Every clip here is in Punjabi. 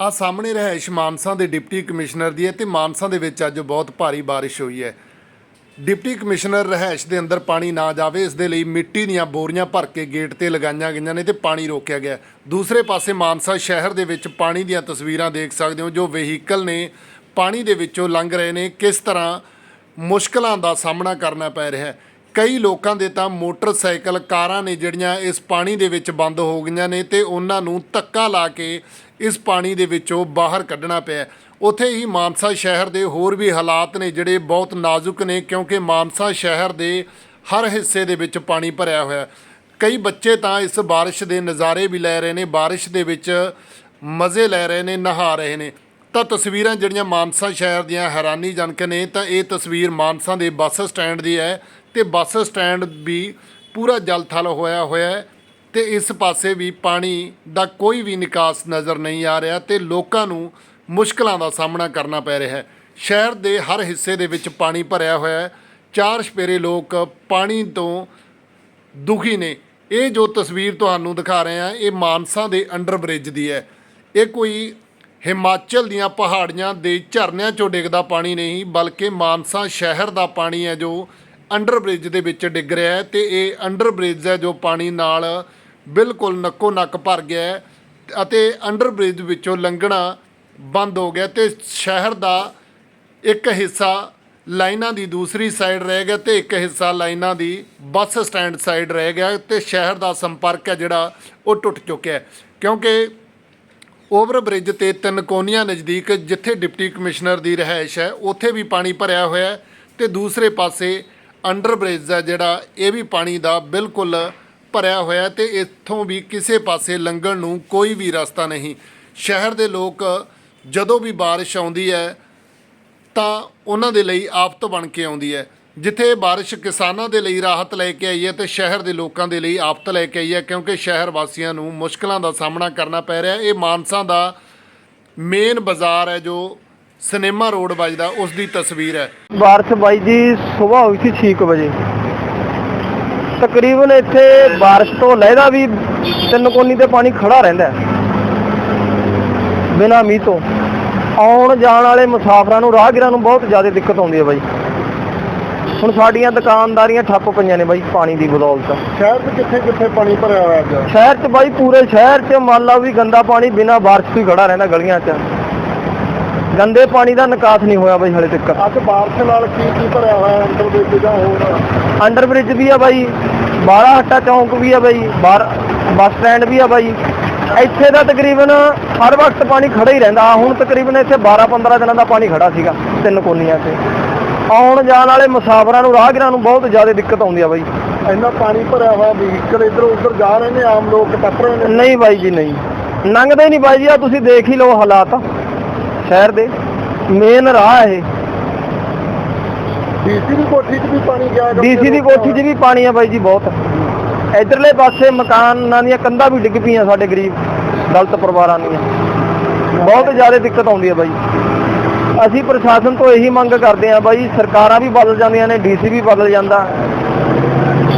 ਆ ਸਾਹਮਣੇ ਰਹਿائش ਮਾਨਸਾ ਦੇ ਡਿਪਟੀ ਕਮਿਸ਼ਨਰ ਦੀ ਹੈ ਤੇ ਮਾਨਸਾ ਦੇ ਵਿੱਚ ਅੱਜ ਬਹੁਤ ਭਾਰੀ بارش ਹੋਈ ਹੈ। ਡਿਪਟੀ ਕਮਿਸ਼ਨਰ ਰਹਿائش ਦੇ ਅੰਦਰ ਪਾਣੀ ਨਾ ਜਾਵੇ, ਇਸ ਦੇ ਲਈ ਮਿੱਟੀ ਦੀਆਂ ਬੋਰੀਆਂ ਭਰ ਕੇ ਗੇਟ ਤੇ ਲਗਾਈਆਂ ਗਈਆਂ ਨੇ ਤੇ ਪਾਣੀ ਰੋਕਿਆ ਗਿਆ ਦੂਸਰੇ ਪਾਸੇ ਮਾਨਸਾ ਸ਼ਹਿਰ ਦੇ ਵਿੱਚ ਪਾਣੀ ਦੀਆਂ ਤਸਵੀਰਾਂ ਦੇਖ ਸਕਦੇ ਹੋ, ਜੋ ਵਹੀਕਲ ਨੇ ਪਾਣੀ ਦੇ ਵਿੱਚੋਂ ਲੰਘ ਰਹੇ ਨੇ। ਕਿਸ ਤਰ੍ਹਾਂ ਮੁਸ਼ਕਲਾਂ ਦਾ ਸਾਹਮਣਾ ਕਰਨਾ ਪੈ ਰਿਹਾ ਹੈ। ਕਈ ਲੋਕਾਂ ਦੇ ਤਾਂ ਮੋਟਰਸਾਈਕਲ ਕਾਰਾਂ ਨੇ ਜਿਹੜੀਆਂ ਇਸ ਪਾਣੀ ਦੇ ਵਿੱਚ ਬੰਦ ਹੋ ਗਈਆਂ ਨੇ ਤੇ ਉਹਨਾਂ ਨੂੰ ਧੱਕਾ ਲਾ ਕੇ ਇਸ ਪਾਣੀ ਦੇ ਵਿੱਚੋਂ ਬਾਹਰ ਕੱਢਣਾ ਪਿਆ ਉੱਥੇ ਹੀ ਮਾਨਸਾ ਸ਼ਹਿਰ ਦੇ ਹੋਰ ਵੀ ਹਾਲਾਤ ਨੇ ਜਿਹੜੇ ਬਹੁਤ ਨਾਜ਼ੁਕ ਨੇ ਕਿਉਂਕਿ ਮਾਨਸਾ ਸ਼ਹਿਰ ਦੇ ਹਰ ਹਿੱਸੇ ਦੇ ਵਿੱਚ ਪਾਣੀ ਭਰਿਆ ਹੋਇਆ ਕਈ ਬੱਚੇ ਤਾਂ ਇਸ ਬਾਰਿਸ਼ ਦੇ ਨਜ਼ਾਰੇ ਵੀ ਲੈ ਰਹੇ ਨੇ, ਬਾਰਿਸ਼ ਦੇ ਵਿੱਚ ਮਜ਼ੇ ਲੈ ਰਹੇ ਨੇ, ਨਹਾ ਰਹੇ ਨੇ। ਤਾਂ ਤਸਵੀਰਾਂ ਜਿਹੜੀਆਂ ਮਾਨਸਾ ਸ਼ਹਿਰ ਦੀਆਂ ਹੈਰਾਨੀਜਨਕ ਨੇ, ਤਾਂ ਇਹ ਤਸਵੀਰ ਮਾਨਸਾ ਦੇ ਬੱਸ ਸਟੈਂਡ ਦੀ ਹੈ ਤੇ ਬੱਸ ਸਟੈਂਡ ਵੀ ਪੂਰਾ ਜਲ-ਥਲ ਹੋਇਆ ਹੋਇਆ ਹੈ ਤੇ ਇਸ ਪਾਸੇ ਵੀ ਪਾਣੀ ਦਾ ਕੋਈ ਵੀ ਨਿਕਾਸ ਨਜ਼ਰ ਨਹੀਂ ਆ ਰਿਹਾ ਤੇ ਲੋਕਾਂ ਨੂੰ ਮੁਸ਼ਕਲਾਂ ਦਾ ਸਾਹਮਣਾ ਕਰਨਾ ਪੈ ਰਿਹਾ ਹੈ। ਸ਼ਹਿਰ ਦੇ ਹਰ ਹਿੱਸੇ ਦੇ ਵਿੱਚ ਪਾਣੀ ਭਰਿਆ ਹੋਇਆ ਹੈ। ਚਾਰ ਛਪੇਰੇ ਲੋਕ ਪਾਣੀ ਤੋਂ ਦੁਖੀ ਨੇ। ਇਹ ਜੋ ਤਸਵੀਰ ਤੁਹਾਨੂੰ ਦਿਖਾ ਰਹੇ ਹਾਂ, ਇਹ ਮਾਨਸਾ ਦੇ ਅੰਡਰ ਬ੍ਰਿਜ ਦੀ ਹੈ। ਇਹ ਕੋਈ ਹਿਮਾਚਲ ਦੀਆਂ ਪਹਾੜੀਆਂ ਦੇ ਝਰਨਿਆਂ ਚੋਂ ਡਿੱਗਦਾ ਪਾਣੀ ਨਹੀਂ, ਬਲਕਿ ਮਾਨਸਾ ਸ਼ਹਿਰ ਦਾ ਪਾਣੀ ਹੈ ਜੋ ਅੰਡਰ ਬ੍ਰਿਜ ਦੇ ਵਿੱਚ ਡਿੱਗ ਰਿਹਾ ਹੈ ਤੇ ਇਹ ਅੰਡਰ ਬ੍ਰਿਜ ਹੈ ਜੋ ਪਾਣੀ ਨਾਲ ਬਿਲਕੁਲ ਨੱਕੋ ਨੱਕ ਭਰ ਗਿਆ ਹੈ ਅਤੇ ਅੰਡਰ ਬ੍ਰਿਜ ਵਿੱਚੋਂ ਲੰਘਣਾ ਬੰਦ ਹੋ ਗਿਆ ਤੇ ਸ਼ਹਿਰ ਦਾ ਇੱਕ ਹਿੱਸਾ ਲਾਈਨਾਂ ਦੀ ਦੂਸਰੀ ਸਾਈਡ ਰਹਿ ਗਿਆ ਤੇ ਇੱਕ ਹਿੱਸਾ ਲਾਈਨਾਂ ਦੀ ਬੱਸ ਸਟੈਂਡ ਸਾਈਡ ਰਹਿ ਗਿਆ ਤੇ ਸ਼ਹਿਰ ਦਾ ਸੰਪਰਕ ਹੈ ਜਿਹੜਾ ਉਹ ਟੁੱਟ ਚੁੱਕਿਆ ਕਿਉਂਕਿ ਓਵਰ ਬ੍ਰਿਜ ਤੇ ਤਿੰਨ ਕੋਨੀਆਂ ਨਜ਼ਦੀਕ ਜਿੱਥੇ ਡਿਪਟੀ ਕਮਿਸ਼ਨਰ ਦੀ ਰਿਹਾਇਸ਼ ਹੈ, ਉੱਥੇ ਵੀ ਪਾਣੀ ਭਰਿਆ ਹੋਇਆ ਹੈ ਤੇ ਦੂਸਰੇ ਪਾਸੇ ਅੰਡਰ ਬ੍ਰਿਜ ਹੈ ਜਿਹੜਾ, ਇਹ ਵੀ ਪਾਣੀ ਦਾ ਬਿਲਕੁਲ ਭਰਿਆ ਹੋਇਆ ਹੈ ਤੇ ਇੱਥੋਂ ਵੀ ਕਿਸੇ ਪਾਸੇ ਲੰਘਣ ਨੂੰ ਕੋਈ ਵੀ ਰਸਤਾ ਨਹੀਂ। ਸ਼ਹਿਰ ਦੇ ਲੋਕ ਜਦੋਂ ਵੀ ਬਾਰਿਸ਼ ਆਉਂਦੀ ਹੈ ਤਾਂ ਉਹਨਾਂ ਦੇ ਲਈ ਆਫਤ ਬਣ ਕੇ ਆਉਂਦੀ ਹੈ। ਜਿੱਥੇ ਬਾਰਿਸ਼ ਕਿਸਾਨਾਂ ਦੇ ਲਈ ਰਾਹਤ ਲੈ ਕੇ ਆਈ ਹੈ ਤੇ ਸ਼ਹਿਰ ਦੇ ਲੋਕਾਂ ਦੇ ਲਈ ਆਫਤ ਲੈ ਕੇ ਆਈ ਹੈ, ਕਿਉਂਕਿ ਸ਼ਹਿਰ ਵਾਸੀਆਂ ਨੂੰ ਮੁਸ਼ਕਲਾਂ ਦਾ ਸਾਹਮਣਾ ਕਰਨਾ ਪੈ ਰਿਹਾ ਇਹ ਮਾਨਸਾ ਦਾ ਮੇਨ ਬਾਜ਼ਾਰ ਹੈ, ਜੋ ਸਿਨੇਮਾ ਰੋਡ ਵੱਜਦਾ, ਉਸ ਦੀ ਤਸਵੀਰ ਹੈ। ਬਾਰਿਸ਼ ਬਾਈ ਜੀ ਸਵੇਰ ਹੋਈ ਸੀ 6 ਵਜੇ। ਤਕਰੀਬਨ ਇੱਥੇ ਬਾਰਿਸ਼ ਤੋਂ ਲਹਿਦਾ ਵੀ ਤਿੰਨ ਕੋਨੀ ਤੇ ਪਾਣੀ ਖੜਾ ਰਹਿੰਦਾ ਬਿਨਾਂ ਮੀਂਹ ਤੋਂ। ਆਉਣ ਜਾਣ ਵਾਲੇ ਮੁਸਾਫਰਾਂ ਨੂੰ, ਰਾਹਗੀਰਾਂ ਨੂੰ ਬਹੁਤ ਜ਼ਿਆਦਾ ਦਿੱਕਤ ਆਉਂਦੀ ਹੈ ਬਾਈ। ਹੁਣ ਸਾਡੀਆਂ ਦੁਕਾਨਦਾਰੀਆਂ ਠੱਪ ਪਈਆਂ ਨੇ ਬਾਈ ਪਾਣੀ ਦੀ ਬਦੌਲਤ। ਸ਼ਹਿਰ 'ਚ ਕਿੱਥੇ ਕਿੱਥੇ ਪਾਣੀ ਭਰਿਆ ਹੋਇਆ ਅੱਜ? ਸ਼ਹਿਰ 'ਚ ਬਾਈ ਪੂਰੇ ਸ਼ਹਿਰ 'ਚ ਮੰਨ ਲਓ ਵੀ ਗੰਦਾ ਪਾਣੀ ਬਿਨਾਂ ਬਾਰਿਸ਼ ਤੋਂ ਹੀ ਖੜਾ ਰਹਿੰਦਾ ਗਲੀਆਂ 'ਚ। ਗੰਦੇ ਪਾਣੀ ਦਾ ਨਿਕਾਸ ਨਹੀਂ ਹੋਇਆ ਬਾਈ ਹਲੇ ਤੱਕ। ਅੱਜ ਬਾਰਿਸ਼ ਨਾਲ ਕੀ ਕੀ ਭਰਿਆ ਹੋਇਆ ਅੰਦਰ ਦੇ ਜਾਂ ਹੋਰ? ਅੰਡਰ ਬ੍ਰਿਜ ਵੀ ਆ ਬਾਈ ਬਾੜਾ ਹੱਟਾ ਚੌਂਕ ਵੀ ਆ ਬਾਈ ਬਾਰ ਬੱਸ ਸਟੈਂਡ ਵੀ ਆ ਬਾਈ। ਇੱਥੇ ਦਾ ਤਕਰੀਬਨ ਹਰ ਵਕਤ ਪਾਣੀ ਖੜਾ ਹੀ ਰਹਿੰਦਾ। ਹੁਣ ਤਕਰੀਬਨ ਇੱਥੇ 12-15 ਦਿਨਾਂ ਦਾ ਪਾਣੀ ਖੜਾ ਸੀਗਾ ਤਿੰਨ ਕੋਨੀਆਂ ਤੇ। ਆਉਣ ਜਾਣ ਵਾਲੇ ਮੁਸਾਫਰਾਂ ਨੂੰ ਰਾਹਗੀਰਾਂ ਨੂੰ ਬਹੁਤ ਜ਼ਿਆਦਾ ਦਿੱਕਤ ਆਉਂਦੀ ਆ ਬਾਈ। ਇੰਨਾ ਪਾਣੀ ਭਰਿਆ ਹੋਇਆ ਵਹੀਕਲ ਇੱਧਰ ਉੱਧਰ ਜਾ ਰਹੇ ਨੇ ਆਮ ਲੋਕ ਟੱਪ ਰਹੇ ਨੇ। ਨਹੀਂ ਬਾਈ ਜੀ ਨਹੀਂ। ਲੰਘਦੇ ਨਹੀਂ ਬਾਈ ਜੀ ਆ ਤੁਸੀਂ ਦੇਖ ਹੀ ਲਓ ਹਾਲਾਤ। ਸ਼ਹਿਰ ਦੇ ਮੇਨ ਰਾਹ ਇਹ। ਡੀਸੀ ਦੀ ਕੋਠੀ 'ਚ ਵੀ ਪਾਣੀ ਗਿਆ ਡੀਸੀ ਦੀ ਕੋਠੀ 'ਚ ਵੀ ਪਾਣੀ ਆ ਬਾਈ ਜੀ ਬਹੁਤ। ਇਧਰਲੇ ਪਾਸੇ ਮਕਾਨਾਂ ਦੀਆਂ ਕੰਧਾਂ ਵੀ ਡਿੱਗ ਪਈਆਂ ਸਾਡੇ ਗਰੀਬ ਦਲਿਤ ਪਰਿਵਾਰਾਂ ਦੀਆਂ। ਬਹੁਤ ਜ਼ਿਆਦਾ ਦਿੱਕਤ ਆਉਂਦੀ ਹੈ ਬਾਈ। ਅਸੀਂ ਪ੍ਰਸ਼ਾਸਨ ਤੋਂ ਇਹੀ ਮੰਗ ਕਰਦੇ ਹਾਂ ਬਾਈ, ਸਰਕਾਰਾਂ ਵੀ ਬਦਲ ਜਾਂਦੀਆਂ ਨੇ, ਡੀਸੀ ਵੀ ਬਦਲ ਜਾਂਦਾ।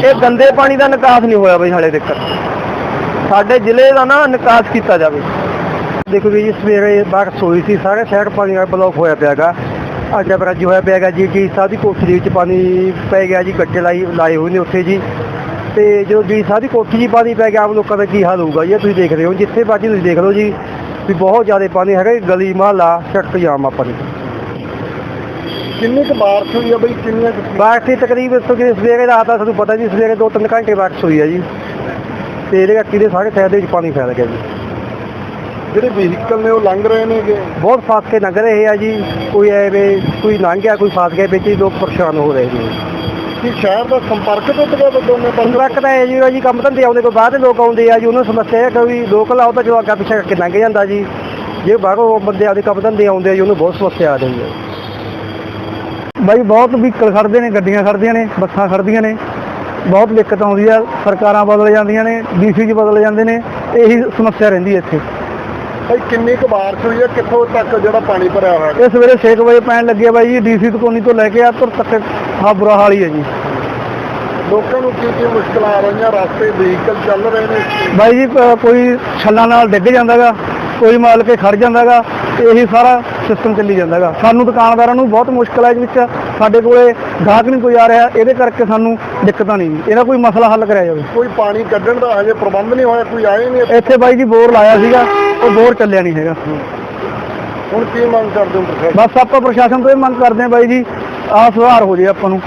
ਇਹ ਗੰਦੇ ਪਾਣੀ ਦਾ ਨਿਕਾਸ ਨਹੀਂ ਹੋਇਆ ਬਾਈ ਹਾਲੇ ਤੱਕ। ਸਾਡੇ ਜ਼ਿਲ੍ਹੇ ਦਾ ਨਾ ਨਿਕਾਸ ਕੀਤਾ ਜਾਵੇ। ਦੇਖੋ ਜੀ, ਸਵੇਰੇ ਬਾਰਿਸ਼ ਹੋਈ ਸੀ, ਸਾਰੇ ਸ਼ਹਿਰ ਪਾਣੀ ਨਾਲ ਬਲੌਕ ਹੋਇਆ ਪਿਆਗਾ ਅੱਜ ਬਰਾਜੀ ਹੋਇਆ ਪਿਆਗਾ ਜੀ ਜੀ ਸਾਹਿਬ ਦੀ ਕੋਠੀ ਦੇ ਵਿੱਚ ਪਾਣੀ ਪੈ ਗਿਆ ਜੀ, ਗੱਟੇ ਲਾਈ, ਲਾਏ ਹੋਏ ਨੇ ਉੱਥੇ ਜੀ। ਤੇ ਜਦੋਂ ਜੀ ਸਾਹਿਬ ਕੋਠੀ 'ਚ ਪਾਣੀ ਪੈ ਗਿਆ ਆਮ ਲੋਕਾਂ ਦਾ ਕੀ ਹਾਲ ਹੋਊਗਾ ਜੀ, ਇਹ ਤੁਸੀਂ ਦੇਖ ਰਹੇ ਹੋ। ਜਿੱਥੇ ਬਾਜੀ ਤੁਸੀਂ ਦੇਖ ਲਓ ਜੀ। ਵੀ ਬਹੁਤ ਜ਼ਿਆਦਾ ਪਾਣੀ ਹੈਗਾ ਜੀ, ਗਲੀ ਮਹੱਲਾ ਸੜਕ ਜਾਮ ਆਪਾਂ ਨੇ ਕਿੰਨੀ ਕੁ ਬਾਰਿਸ਼ ਹੋਈ ਆ ਬਈ? ਕਿੰਨੀਆਂ ਕੁ ਬਾਰਿਸ਼ ਦੀ ਤਕਰੀਬਨ ਸਵੇਰੇ ਸਵੇਰੇ ਰਾਤ ਦਾ ਤੁਹਾਨੂੰ ਪਤਾ ਜੀ ਸਵੇਰੇ 2-3 ਘੰਟੇ ਬਾਰਿਸ਼ ਹੋਈ ਹੈ ਜੀ। ਤੇ ਇਹਦੇ ਕਰਕੇ ਸਾਰੇ ਸ਼ਹਿਰ ਦੇ ਵਿੱਚ ਪਾਣੀ ਫੈਲ ਗਿਆ ਜੀ। ਜਿਹੜੇ ਵਹੀਕਲ ਨੇ ਉਹ ਲੰਘ ਰਹੇ ਨੇਗੇ? ਬਹੁਤ ਫਸ ਕੇ ਲੰਘ ਰਹੇ ਆ ਜੀ। ਕੋਈ ਐਵੇਂ ਕੋਈ ਲੰਘ ਗਿਆ ਕੋਈ ਫਸ ਗਿਆ ਵਿੱਚ ਹੀ ਲੋਕ ਪਰੇਸ਼ਾਨ ਹੋ ਰਹੇ ਨੇ। ਕਿ ਸ਼ਹਿਰ ਦਾ ਸੰਪਰਕ ਟੁੱਟ ਗਿਆ ਵਾ ਦੋਨੇ ਪਾਸੇ ਟਰੱਕ ਤਾਂ ਇਹ ਜੀ ਜੀ ਕੰਮ ਧੰਦੇ ਆਉਂਦੇ ਕੋਈ ਬਾਹਰ ਦੇ ਲੋਕ ਆਉਂਦੇ ਆ ਜੀ ਉਹਨਾਂ ਨੂੰ ਸਮੱਸਿਆ ਹੈ ਕਿ ਵੀ ਲੋਕਲ ਆਓ ਤਾਂ ਜੋ ਅੱਗਾ ਪਿੱਛੇ ਕਰਕੇ ਲੰਘ ਜਾਂਦਾ ਜੀ। ਜੇ ਬਾਹਰੋਂ ਬੰਦੇ ਆਉਂਦੇ ਕੰਮ ਧੰਦੇ ਆਉਂਦੇ ਆ ਜੀ ਉਹਨੂੰ ਬਹੁਤ ਸਮੱਸਿਆ ਆ ਰਹੀ ਹੈ ਬਾਈ ਬਹੁਤ ਵਹੀਕਲ ਖੜਦੇ ਨੇ ਗੱਡੀਆਂ ਖੜਦੀਆਂ ਨੇ ਬੱਸਾਂ ਖੜਦੀਆਂ ਨੇ। ਬਹੁਤ ਦਿੱਕਤ ਆਉਂਦੀ ਆ ਸਰਕਾਰਾਂ ਬਦਲ ਜਾਂਦੀਆਂ ਨੇ ਡੀਸੀ ਜੀ ਬਦਲ ਜਾਂਦੇ ਨੇ ਇਹੀ ਸਮੱਸਿਆ ਰਹਿੰਦੀ ਹੈ ਇੱਥੇ। ਬਈ ਕਿੰਨੀ ਕੁ ਬਾਰਿਸ਼ ਹੋਈ ਆ ਕਿੱਥੋਂ ਤੱਕ ਜਿਹੜਾ ਪਾਣੀ ਭਰਿਆ ਹੋਇਆ ਇਹ ਸਵੇਰੇ 6 ਵਜੇ ਪੈਣ ਲੱਗੇ ਆ ਬਾਈ ਜੀ ਡੀਸੀ ਕੋਨੀ ਤੋਂ ਲੈ ਕੇ ਆ ਤੁਰ ਤੱਕ ਹਾਂ ਬੁਰਾ ਹਾਲ ਹੀ ਹੈ ਜੀ। ਲੋਕਾਂ ਨੂੰ ਕੀ ਕੀ ਮੁਸ਼ਕਲਾਂ ਆ ਰਹੀਆਂ ਰਸਤੇ ਵਹੀਕਲ ਚੱਲ ਰਹੇ ਨੇ? ਬਾਈ ਜੀ ਕ- ਕੋਈ ਛੱਲਾਂ ਨਾਲ ਡਿੱਗ ਜਾਂਦਾਗਾ ਕੋਈ ਮਾਲ ਕੇ ਖੜ ਜਾਂਦਾਗਾ ਇਹੀ ਸਾਰਾ ਸਿਸਟਮ ਚੱਲੀ ਜਾਂਦਾਗਾ। ਸਾਨੂੰ ਦੁਕਾਨਦਾਰਾਂ ਨੂੰ ਬਹੁਤ ਮੁਸ਼ਕਲ ਹੈ ਇਸ ਵਿੱਚ ਸਾਡੇ ਕੋਲੇ ਗਾਹਕ ਨਹੀਂ ਕੋਈ ਆ ਰਿਹਾ ਇਹਦੇ ਕਰਕੇ ਸਾਨੂੰ ਦਿੱਕਤਾਂ ਨਹੀਂ ਇਹਦਾ ਕੋਈ ਮਸਲਾ ਹੱਲ ਕਰਿਆ ਜਾਵੇ। ਕੋਈ ਪਾਣੀ ਕੱਢਣ ਦਾ ਹਜੇ ਪ੍ਰਬੰਧ ਨਹੀਂ ਹੋਇਆ ਕੋਈ ਆਏ ਨਹੀਂ ਇੱਥੇ ਬਾਈ ਜੀ ਬੋਰ ਲਾਇਆ ਸੀਗਾ ਉਹ ਬੋਰ ਚੱਲਿਆ ਨਹੀਂ ਹੈਗਾ। ਹੁਣ ਕੀ ਮੰਗ ਕਰਦੇ ਹੋ ਪ੍ਰਸ਼ਾਸਨ ਬਸ ਆਪਾਂ ਪ੍ਰਸ਼ਾਸਨ ਤੋਂ ਇਹ ਮੰਗ ਕਰਦੇ ਹਾਂ ਬਾਈ ਜੀ ਆਹ ਸੁਧਾਰ ਹੋ ਜੇ ਆਪਾਂ ਨੂੰ।